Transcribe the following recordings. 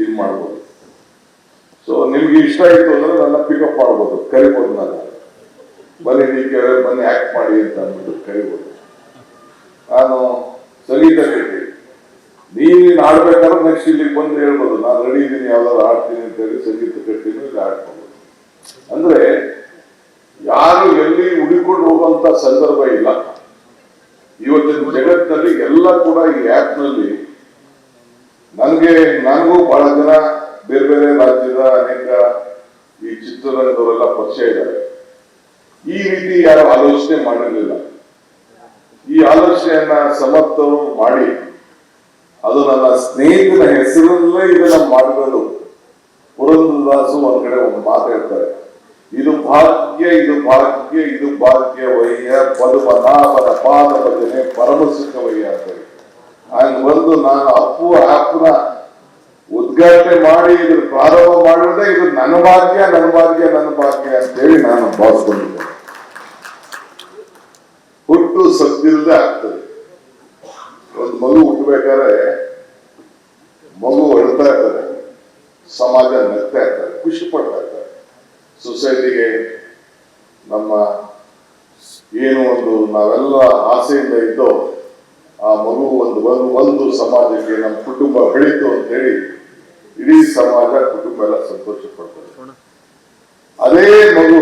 ಇದು ಮಾಡ್ಬೋದು. ಸೊ ನಿಮ್ಗೆ ಇಷ್ಟ ಆಯ್ತು ಅಂದ್ರೆ ನನ್ನ ಪಿಕಪ್ ಮಾಡ್ಬೋದು. ಕರಿಬೋದು ನಾನು. ಬನ್ನಿ ನೀವು ಕೇಳಿದ್ರೆ ಬನ್ನಿ ಆಕ್ಟ್ ಮಾಡಿ ಅಂತ ಅಂದ್ಬಿಟ್ಟು ಕರಿಬೋದು. ನಾನು ಸಂಗೀತ ಕೇಳಿ ನೀನು ಆಡ್ಬೇಕಾದ್ರೆ ನೆಕ್ಸ್ಟ್ ಇಲ್ಲಿಗೆ ಬಂದು ಹೇಳ್ಬೋದು. ನಾನು ರೆಡಿ ಇದ್ದೀನಿ, ಯಾವ್ದಾದ್ರು ಆಡ್ತೀನಿ ಅಂತ ಹೇಳಿ ಸಂಗೀತ ಕಟ್ಟಿನೂ ಇಲ್ಲಿ ಆಡ್ಬೋದು ಅಂದ್ರೆ ಯಾರು ಎಲ್ಲಿ ಹುಡುಕೊಂಡು ಹೋಗುವಂತ ಸಂದರ್ಭ ಇಲ್ಲ. ಇವತ್ತಿನ ಜಗತ್ತಿನಲ್ಲಿ ಎಲ್ಲ ಕೂಡ ಈ ಆಪ್ನಲ್ಲಿ ನನಗೆ, ನನಗೂ ಬಹಳ ಜನ ಬೇರೆ ಬೇರೆ ರಾಜ್ಯದ ಅನೇಕ ಈ ಚಿತ್ರರಂಗದವರೆಲ್ಲ ಪರಿಚಯ ಇದ್ದಾರೆ. ಈ ರೀತಿ ಯಾರು ಆಲೋಚನೆ ಮಾಡಿರಲಿಲ್ಲ. ಈ ಆಲೋಚನೆಯನ್ನ ಸಮರ್ಥರು ಮಾಡಿ, ಅದು ನನ್ನ ಸ್ನೇಹಿತನ ಹೆಸರಲ್ಲೇ ಇದನ್ನ ಮಾಡಿರೋದು. ಪುರಂದರದಾಸು ಒಂದ್ ಕಡೆ ಒಂದು ಮಾತು ಹೇಳ್ತಾರೆ. ಇದು ಭಾಗ್ಯ ಇದು ಭಾಗ್ಯ, ಇದು ಭಾಗ್ಯವಯ್ಯ, ಪದ್ಮನಾಭನ ಪಾದ ಭಜನೆ ಪರಮ ವೈಯ್ಯ ಅಂತ ಹಂಗ್ ಬಂದು ನಾನು ಅಪ್ಪು ಆಪ್ನ ಉದ್ಘಾಟನೆ ಮಾಡಿ ಇದ್ರ ಪ್ರಾರಂಭ ಮಾಡಿದ್ರೆ ಇದು ನನ್ನ ಭಾಗ್ಯ ನನ್ನ ಭಾಗ್ಯ ನನ್ನ ಭಾಗ್ಯ ಅಂತ ಹೇಳಿ ನಾನು ಭಾವಿಸ್ಕೊಂಡಿದ್ದೆ ಹುಟ್ಟು ಸದ್ದಿಲ್ಲದೆ ಆಗ್ತದೆ. ಒಂದು ಮಗು ಹುಟ್ಟಬೇಕಾದ್ರೆ ಮಗು ಅಳ್ತಾ ಇರ್ತಾರೆ. ಸಮಾಜ ನಗ್ತಾ ಇರ್ತಾರೆ, ಖುಷಿ ಪಡ್ತಾ ಇರ್ತಾರೆ. ಸೊಸೈಟಿಗೆ ನಮ್ಮ ಏನು ಒಂದು ನಾವೆಲ್ಲ ಆಸೆಯಿಂದ ಇದ್ದೋ ಆ ಮಗು ಒಂದು ಒಂದು ಒಂದು ಸಮಾಜಕ್ಕೆ ನಮ್ಮ ಕುಟುಂಬ ಬೆಳೀತು ಅಂತ ಹೇಳಿ, ಇಡೀ ಸಮಾಜ ಕುಟುಂಬ ಎಲ್ಲ ಸಂತೋಷ ಪಡ್ತಾರೆ ಅದೇ ಮಗು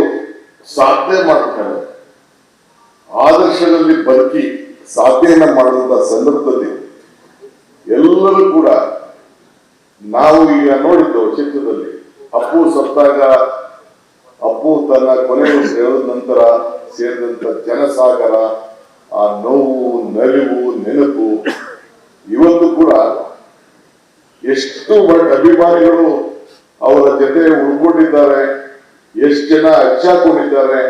ಸಾಧನೆ ಮಾಡ್ತಾರೆ ಆದರ್ಶದಲ್ಲಿ ಬದುಕಿ ಸಾಧನೆಯನ್ನ ಮಾಡಿದಂತ ಸಂದರ್ಭದಲ್ಲಿ ಎಲ್ಲರೂ ಕೂಡ ನಾವು ಈಗ ನೋಡಿದ್ದು ಚಿತ್ರದಲ್ಲಿ, ಅಪ್ಪು ಸತ್ತಾಗ ಅಪ್ಪು ತನ್ನ ಕೊನೆಯ ಸೇರಿದ ನಂತರ ಸೇರಿದಂತ ಜನಸಾಗರ ಆ ನೋವು, ನಲಿವು, ನೆನಪು, ಇವತ್ತು ಕೂಡ ಎಷ್ಟು ಬಟ್ ಅಭಿಮಾನಿಗಳು ಅವರ ಜೊತೆ ಉಳ್ಕೊಂಡಿದ್ದಾರೆ, ಎಷ್ಟು ಜನ ಹಚ್ಚಾಕೊಂಡಿದ್ದಾರೆ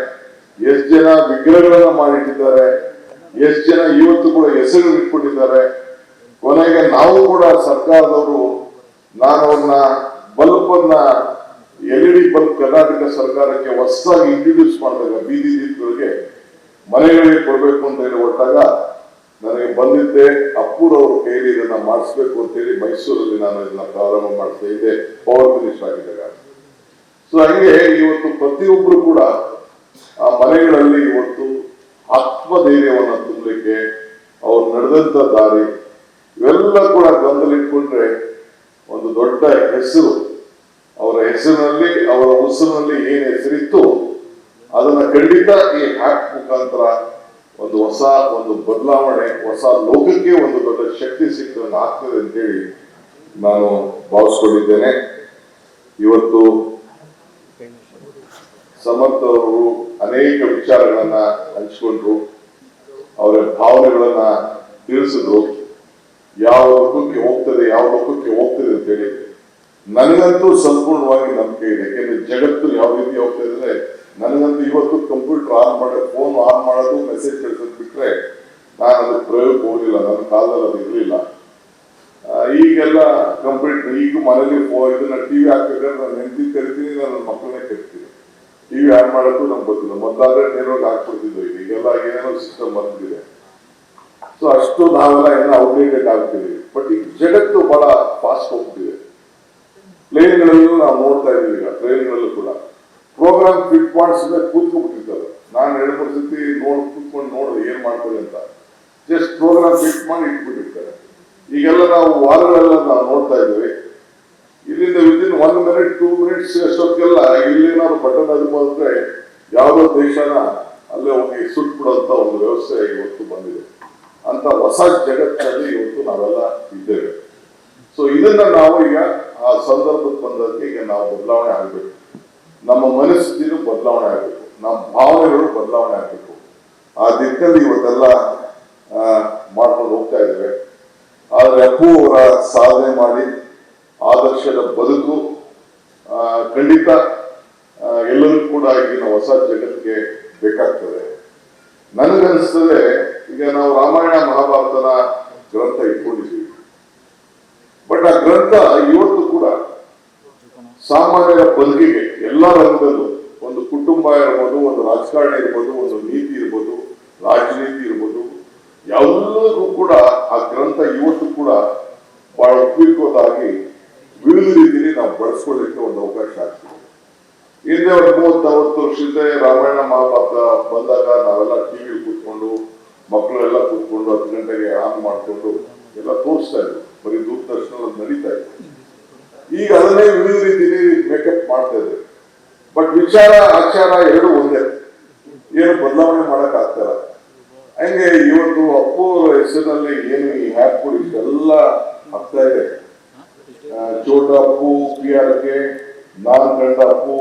ಎಷ್ಟು ಜನ ವಿಗ್ರಹಗಳನ್ನ ಮಾಡಿಟ್ಟಿದ್ದಾರೆ, ಎಷ್ಟು ಜನ ಇವತ್ತು ಕೂಡ ಹೆಸರು ಇಟ್ಕೊಂಡಿದ್ದಾರೆ. ಕೊನೆಗೆ ನಾವು ಕೂಡ ಸರ್ಕಾರದವರು ನಾನು ಅವ್ರನ್ನ ಬಲ್ಬ್ ಅನ್ನ L E D bulb Karnataka ಸರ್ಕಾರಕ್ಕೆ ಹೊಸದಾಗಿ ಇಂಟ್ರೊಡ್ಯೂಸ್ ಮಾಡಿದಾಗ ಬೀದಿ ದೀಪಗಳಿಗೆ ಮನೆಗಳಿಗೆ ಕೊಡಬೇಕು ಅಂತ ಹೇಳಿ ಹೊರಟಾಗ ನನಗೆ ಬಂದಿದ್ದೆ ಅಪ್ಪೂರವರು ಕೈಲಿ ಇದನ್ನ ಮಾಡಿಸ್ಬೇಕು ಅಂತ ಹೇಳಿ ಮೈಸೂರಲ್ಲಿ ನಾನು ಇದನ್ನ ಪ್ರಾರಂಭ ಮಾಡ್ತಾ ಇದ್ದೆ, ಪವರ್ ಮಿನಿಸ್ಟರ್ ಆಗಿದ್ದಾಗ. ಸೊ ಹಂಗೆ ಇವತ್ತು ಪ್ರತಿಯೊಬ್ರು ಕೂಡ ಆ ಮನೆಗಳಲ್ಲಿ ಇವತ್ತು ಆತ್ಮಧೈರ್ಯವನ್ನ ತುಂಬಲಿಕ್ಕೆ ಅವ್ರು ನಡೆದಂತ ದಾರಿ ಇವೆಲ್ಲ ಕೂಡ ಗಮನದಲ್ಲಿಟ್ಕೊಂಡ್ರೆ ಒಂದು ದೊಡ್ಡ ಹೆಸರು. ಅವರ ಹೆಸರಿನಲ್ಲಿ, ಅವರ ಉಸಿರಿನಲ್ಲಿ ಏನ್ ಹೆಸರಿತ್ತು ಅದನ್ನ ಖಂಡಿತ ಈ ಹ್ಯಾಕ್ ಮುಖಾಂತರ ಒಂದು ಹೊಸ ಒಂದು ಬದಲಾವಣೆ, ಹೊಸ ಲೋಕಕ್ಕೆ ಒಂದು ದೊಡ್ಡ ಶಕ್ತಿ ಸಿಕ್ಕಂಗೆ ಆಗ್ತದೆ ಅಂತೇಳಿ ನಾನು ಭಾವಿಸ್ಕೊಂಡಿದ್ದೇನೆ. ಇವತ್ತು ಸಮರ್ಥ ಅವರು ಅನೇಕ ವಿಚಾರಗಳನ್ನ ಹಂಚಿಕೊಂಡ್ರು, ಅವರ ಭಾವನೆಗಳನ್ನ ತಿಳಿಸಿದ್ರು. ಯಾವ ಲೋಕಕ್ಕೆ ಹೋಗ್ತದೆ, ಯಾವ ಲೋಕಕ್ಕೆ ಹೋಗ್ತದೆ ಅಂತೇಳಿ. ನನಗಂತೂ ಸಂಪೂರ್ಣವಾಗಿ ನಂಬಿಕೆ ಇದೆ. ಯಾಕೆಂದ್ರೆ ಜಗತ್ತು ಯಾವ ರೀತಿ ಹೋಗ್ತಾ ಇದ್ರೆ ನನಗಂತೂ ಇವತ್ತು ಕಂಪ್ಯೂಟರ್ ಆನ್ ಮಾಡಿ, ಫೋನ್ ಆನ್ ಮಾಡೋದು ಮೆಸೇಜ್ ಕಳಿಸೋದು ಬಿಟ್ಟರೆ ನಾನು ಅದಕ್ಕೆ ಪ್ರಯೋಗ ಹೋಗಲಿಲ್ಲ ನನ್ನ ಕಾಲದಲ್ಲಿ ಅದು ಇರಲಿಲ್ಲ. ಈಗೆಲ್ಲ ಕಂಪ್ಯೂಟರ್, ಈಗ ಮನೇಲಿ ಇದನ್ನ ಟಿ ವಿ ಹಾಕ್ಬೇಕಾದ್ರೆ ನಾನು ಹೆಂಡತಿ ಕರಿತೀನಿ, ನಾನು ನನ್ನ ಮಕ್ಕಳನ್ನೇ ಕರಿತೀನಿ. ಟಿ ವಿ ಆನ್ ಮಾಡೋದು ನಮ್ಗೆ ಗೊತ್ತಿಲ್ಲ, ಮೊದಲಾದ್ರೆ ನೇರವಾಗಿ ಹಾಕ್ಬಿಡ್ತಿದ್ದು ಈಗ ಈಗೆಲ್ಲ ಏನೇನೋ ಸಿಸ್ಟಮ್ ಬಂದಿದೆ. ಸೊ ಅಷ್ಟು ನಾವೆಲ್ಲ ಏನೋ ಔಟ್ಡೇಟೆಡ್ ಆಗ್ತೀವಿ ಬಟ್ ಈಗ ಜಗತ್ತು ಬಹಳ ಫಾಸ್ಟ್ ಹೋಗ್ತಿದೆ ಪ್ಲೇನ್ಗಳಲ್ಲೂ ನಾವು ನೋಡ್ತಾ ಇದ್ದೀವಿ ಈಗ ಟ್ರೈನ್ಗಳಲ್ಲೂ ಕೂಡ. ಪ್ರೋಗ್ರಾಮ್ ಫಿಟ್ ಮಾಡಿಸಿದ ಕೂತ್ಕೊಂಡ್ಬಿಟ್ಟಿರ್ತಾರೆ ನಾನು ಎರಡು ಮೂರು ಸತಿ ನೋಡ್ ಕೂತ್ಕೊಂಡು ನೋಡು ಏನ್ ಮಾಡ್ತಾರೆ ಅಂತ. ಜಸ್ಟ್ ಪ್ರೋಗ್ರಾಮ್ ಫಿಟ್ ಮಾಡಿ ಇಟ್ಬಿಟ್ಟಿರ್ತಾರೆ. ಈಗೆಲ್ಲ ನಾವು ವಾರಗಳೆಲ್ಲ ನಾವು ನೋಡ್ತಾ ಇದ್ದೀವಿ. ಇಲ್ಲಿಂದ within one minute two minutes ಅಷ್ಟೊತ್ತಿಗೆಲ್ಲ ಇಲ್ಲೇನಾದ್ರು ಬಟನ್ ಅದು ಬಂದ್ರೆ ಯಾವುದೋ ದೇಶನ ಅಲ್ಲೇ ಹೋಗಿ ಸುಟ್ಬಿಡುವಂತ ಒಂದು ವ್ಯವಸ್ಥೆ ಇವತ್ತು ಬಂದಿದೆ. ಅಂತ ಹೊಸ ಜಗತ್ತಿನಲ್ಲಿ ಇವತ್ತು ನಾವೆಲ್ಲ ಇದ್ದೇವೆ. ಸೊ ಇದನ್ನ ನಾವು ಈಗ ಆ ಸಂದರ್ಭಕ್ಕೆ ಬಂದಂತೆ ಈಗ ನಾವು ಬದಲಾವಣೆ ಆಗಬೇಕು. ನಮ್ಮ ಮನಸ್ಥಿತಿನೂ ಬದಲಾವಣೆ ಆಗಬೇಕು. ನಮ್ಮ ಭಾವನೆಗಳು ಬದಲಾವಣೆ ಆಗಬೇಕು. ಆ ದಿಕ್ಕಲ್ಲಿ ಇವತ್ತೆಲ್ಲ ಮಾಡ್ಕೊಂಡು ಹೋಗ್ತಾ ಇದ್ದೇವೆ. ಆದರೆ ಅಪ್ಪು ಅವರ ಸಾಧನೆ ಮಾಡಿ ಆದರ್ಶದ ಬದುಕು ಖಂಡಿತ ಎಲ್ಲರೂ ಕೂಡ ಈಗಿನ ಹೊಸ ಜಗತ್ತಿಗೆ ಬೇಕಾಗ್ತದೆ. ನನಗನ್ಸ್ತದೆ ಈಗ ನಾವು ರಾಮಾಯಣ ಮಹಾಭಾರತನ ಗ್ರಂಥ ಇಟ್ಕೊಂಡಿದ್ದೀವಿ. ಬಟ್ ಆ ಗ್ರಂಥ ಇವತ್ತು ಸಾಮಾನ್ಯರ ಬದುಕಿಗೆ ಎಲ್ಲ ರಂಗದಲ್ಲೂ ಒಂದು ಕುಟುಂಬ ಇರ್ಬೋದು, ಒಂದು ರಾಜಕಾರಣ ಇರ್ಬೋದು, ಒಂದು ನೀತಿ ಇರ್ಬೋದು, ರಾಜನೀತಿ ಇರ್ಬೋದು ಎಲ್ಲರಿಗೂ ಕೂಡ ಆ ಗ್ರಂಥ ಇವತ್ತು ಕೂಡ ಬಹಳ ಉಪಯುಕ್ತವಾಗಿ ವಿವಿಧ ರೀತಿಯಲ್ಲಿ ನಾವು ಬಳಸ್ಕೊಳ್ಳಿಕ್ಕೆ ಒಂದು ಅವಕಾಶ ಆಗ್ತದೆ. ಹಿಂದೆ ಒಂದು ಮೂವತ್ತು ಅರವತ್ತು ವರ್ಷದಿಂದ ರಾಮಾಯಣ ಮಹಾಭಾರತ ಬಂದಾಗ ನಾವೆಲ್ಲ ಟಿವಿ ಕೂತ್ಕೊಂಡು, ಮಕ್ಕಳೆಲ್ಲ ಕೂತ್ಕೊಂಡು ಹತ್ತು ಗಂಟೆಗೆ ಆನ್ ಮಾಡ್ಕೊಂಡು ಎಲ್ಲ ತೋರಿಸ್ತಾ ಇದ್ರು ಬರೀ ದೂರದರ್ಶನ ನಡೀತಾ ಇತ್ತು ಈಗ ಅದನ್ನೇ ವಿವಿಧ ರೀತಿಯಲ್ಲಿ ಮೇಕಪ್ ಮಾಡ್ತಾ ಇದ್ರು. ಬಟ್ ವಿಚಾರ, ಆಚಾರ ಎರಡು ಒಂದೇ. ಏನು ಬದಲಾವಣೆ ಮಾಡಕ್ ಆಗ್ತಾರ ಹಂಗೆ ಇವತ್ತು ಅಪ್ಪು ಅವ್ರ ಹೆಸರಿನಲ್ಲಿ ಏನು ಈ ಹ್ಯಾಪ್ಗಳು ಇಷ್ಟೆಲ್ಲ ಆಗ್ತಾ ಇದೆ. Chota Appu P R K ನಾನ್ ಗಂಡ ಅಪ್ಪು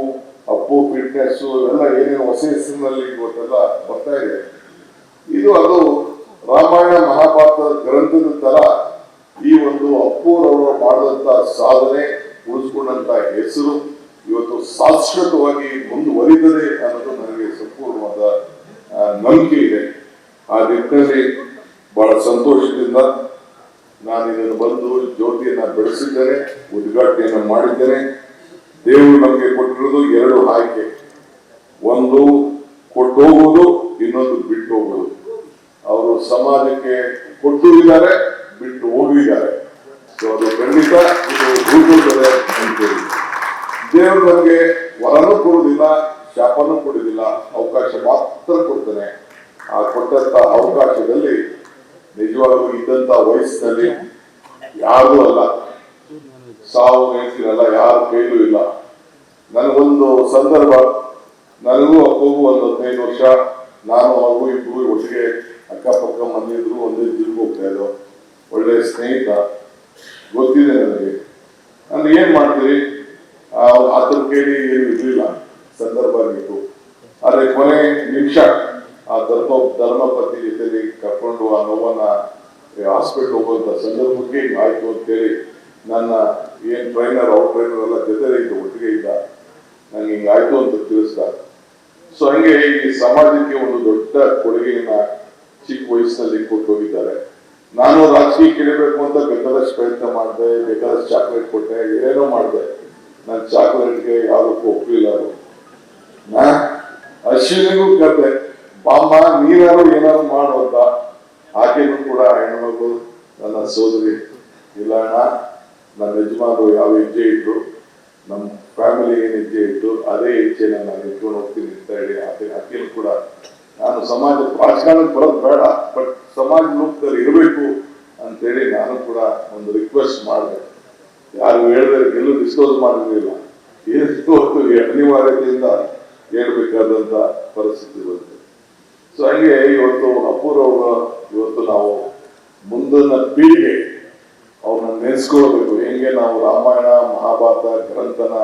ಅಪ್ಪು ಫಿಟ್ನೆಸ್ ಇವೆಲ್ಲ ಏನೇನು ಹೊಸ ಹೆಸರಿನಲ್ಲಿ ಇವತ್ತೆಲ್ಲ ಬರ್ತಾ ಇದೆ. ಇದು ಅದು ರಾಮಾಯಣ ಮಹಾಭಾರತ ಗ್ರಂಥದ ತರ ಈ ಒಂದು ಅಪ್ಪುರವರು ಮಾಡಿದಂತ ಸಾಧನೆ ಉಳಿಸ್ಕೊಂಡಂತ ಹೆಸರು ಇವತ್ತು ಶಾಶ್ವತವಾಗಿ ಮುಂದುವರಿದರೆ ಅನ್ನೋದು ನನಗೆ ಸಂಪೂರ್ಣವಾದ ನಂಬಿಕೆ ಇದೆ. ಆ ನಿಟ್ಟಿನಲ್ಲಿ ಬಹಳ ಸಂತೋಷದಿಂದ ನಾನು ಇದನ್ನು ಬಂದು ಜ್ಯೋತಿಯನ್ನ ಬೆಳೆಸಿದ್ದೇನೆ, ಉದ್ಘಾಟನೆಯನ್ನು ಮಾಡಿದ್ದೇನೆ. ದೇವರು ನಮಗೆ ಕೊಟ್ಟಿರೋದು ಎರಡು ಆಯ್ಕೆ ಒಂದು ಕೊಟ್ಟು ಹೋಗುವುದು ಇನ್ನೊಂದು ಬಿಟ್ಟು ಹೋಗುವುದು ಅವರು ಸಮಾಜಕ್ಕೆ ಕೊಟ್ಟು ಇದ್ದಾರೆ ಬಿಟ್ಟು ಹೋಗಿದ್ದಾರೆ. ಸೊ ಅದು ಖಂಡಿತ ಇದು ರೂಪುತ್ತದೆ ಅಂತೇಳಿ ದೇವರು ನನಗೆ ವರನೂ ಕೊಡುವುದಿಲ್ಲ, ಶಾಪನು ಕೊಡುವುದಿಲ್ಲ, ಅವಕಾಶ ಮಾತ್ರ ಕೊಡ್ತಾನೆ. ಆ ಕೊಟ್ಟಂತ ಅವಕಾಶದಲ್ಲಿ, ನಿಜವಾಗ್ಲೂ ಇದ್ದಂತ ವಯಸ್ಸಿನಲ್ಲಿ ಯಾರು ಅಲ್ಲ. ಸಾವು ಹೇಳ್ತೀರಲ್ಲ ಯಾರು ಕೈಲೂ ಇಲ್ಲ. ನನಗೊಂದು ಸಂದರ್ಭ, ನನಗೂ ಅಪ್ಪಗೂ ಒಂದು ಹದಿನೈದು ವರ್ಷ. ನಾನು ಅವು ಇಬ್ಬರು ಒಟ್ಟಿಗೆ ಅಕ್ಕಪಕ್ಕ ಮನೆಯಿದ್ರು ಒಂದೇ ಜಿಲ್ಗೆ ಹೋಗ್ತಾ ಇದ್ದೋ. ಒಳ್ಳೆ ಸ್ನೇಹಿತ, ಗೊತ್ತಿದೆ ನನಗೆ. ನಾನು ಏನ್ ಮಾಡ್ತೀರಿ? ಆತನ ಕೇಳಿ ಏನು ಇರ್ಲಿಲ್ಲ. ಸಂದರ್ಭ ಆಗಿತ್ತು ಆದ್ರೆ ಕೊನೆ ನಿಮಿಷ ಆ ಧರ್ಮ, ಧರ್ಮಪತಿ ಜೊತೆಲಿ ಕರ್ಕೊಂಡು ಆ ನೋವನ್ನ ಹಾಸ್ಪಿಟಲ್ ಹೋಗುವಂತ ಸಂದರ್ಭಕ್ಕೆ ಆಯ್ತು ಅಂತ ಹೇಳಿ ನನ್ನ ಏನ್ ಟ್ರೈನರ್ ಔಟ್ ಟ್ರೈನರ್ ಎಲ್ಲ ಜೊತೆ ಇದ್ದ ಒಟ್ಟಿಗೆ ಇದ್ದ ನಂಗೆ ಹಿಂಗಾಯ್ತು ಅಂತ ತಿಳಿಸ್ದ. ಸೊ ಹಂಗೆ ಈ ಸಮಾಜಕ್ಕೆ ಒಂದು ದೊಡ್ಡ ಕೊಡುಗೆಯನ್ನ ಚಿಕ್ಕ ವಯಸ್ಸಿನಲ್ಲಿ ಕೊಟ್ಟು ಹೋಗಿದ್ದಾರೆ. ನಾನು ರಾಜಕೀಯ ಇಳಿಬೇಕು ಅಂತ ಬೇಕಾದಷ್ಟು ಪ್ರಯತ್ನ ಮಾಡಿದೆ, ಬೇಕಾದಷ್ಟು ಚಾಕ್ಲೇಟ್ ಕೊಟ್ಟೆ, ಏನೇನೋ ಮಾಡಿದೆ. ನನ್ನ ಚಾಕ್ಲೇಟ್ಗೆ ಯಾವುದಕ್ಕೂ ಒಪ್ಪಲಿಲ್ಲ ಅದು. ನಾ ಅಶ್ವಿನಿಗೂ ಕತೆ ಬಾಮ್ಮ ನೀನಾರು ಏನಾದ್ರು ಮಾಡು ಅಂತ. ಆಕೆನೂ ಕೂಡ ಹೆಣ್ಣು ನನ್ನ ಸೋದರಿ, ಇಲ್ಲ ಅಣ್ಣ, ನನ್ನ ಯಜಮಾನರು ಯಾವ ಹೆಜ್ಜೆ ಇಟ್ಟು ನಮ್ಮ ಫ್ಯಾಮಿಲಿ ಏನು ಹೆಜ್ಜೆ ಇಟ್ಟು ಅದೇ ಹೆಜ್ಜೆನ ನಾನು ಇಟ್ಕೊಂಡು ಹೋಗ್ತೀನಿ ಅಂತ ಹೇಳಿ ಆಕೆ, ಆಕೆನೂ ಕೂಡ ನಾನು ಸಮಾಜ ರಾಜಕಾರಣಕ್ಕೆ ಬರೋದು ಬೇಡ, ಬಟ್ ಸಮಾಜ ರೂಪದಲ್ಲಿ ಇರಬೇಕು ಅಂತೇಳಿ ನಾನು ಕೂಡ ಒಂದು ರಿಕ್ವೆಸ್ಟ್ ಮಾಡಿದೆ. ಯಾರು ಹೇಳಿದ್ರೆ ಎಲ್ಲೂ ಡಿಸ್ಕ್ಲೋಸ್ ಮಾಡಿರಲಿಲ್ಲ. ಹೊತ್ತು ಅನಿವಾರ್ಯತೆಯಿಂದ ಹೇಳ್ಬೇಕಾದಂತ ಪರಿಸ್ಥಿತಿ ಬಂತು. ಸೊ ಹಂಗೆ ಇವತ್ತು ಅಪೂರ್ವ ಇವತ್ತು ನಾವು ಮುಂದಿನ ಪೀಳಿಗೆ ಅವ್ರನ್ನ ನೆನೆಸ್ಕೊಳ್ಬೇಕು. ಹೆಂಗೆ ನಾವು ರಾಮಾಯಣ, ಮಹಾಭಾರತ, ಗ್ರಂಥನ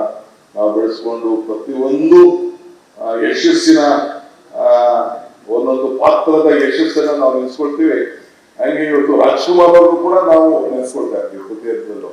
ನಾವು ಬೆಳೆಸ್ಕೊಂಡು ಪ್ರತಿಯೊಂದು ಯಶಸ್ಸಿನ ಒಂದೊಂದು ಪಾತ್ರದ ಯಶಸ್ಸನ್ನ ನಾವು ನೆನೆಸ್ಕೊಳ್ತೀವಿ ಹಂಗೆ ಇವತ್ತು ರಾಜ್ಕುಮಾರ್ ಅವ್ರಿಗೂ ಕೂಡ ನಾವು ನೆನೆಸ್ಕೊಳ್ತಾ ಇರ್ತೀವಿ ಪ್ರತಿಯೊಂದರಲ್ಲೂ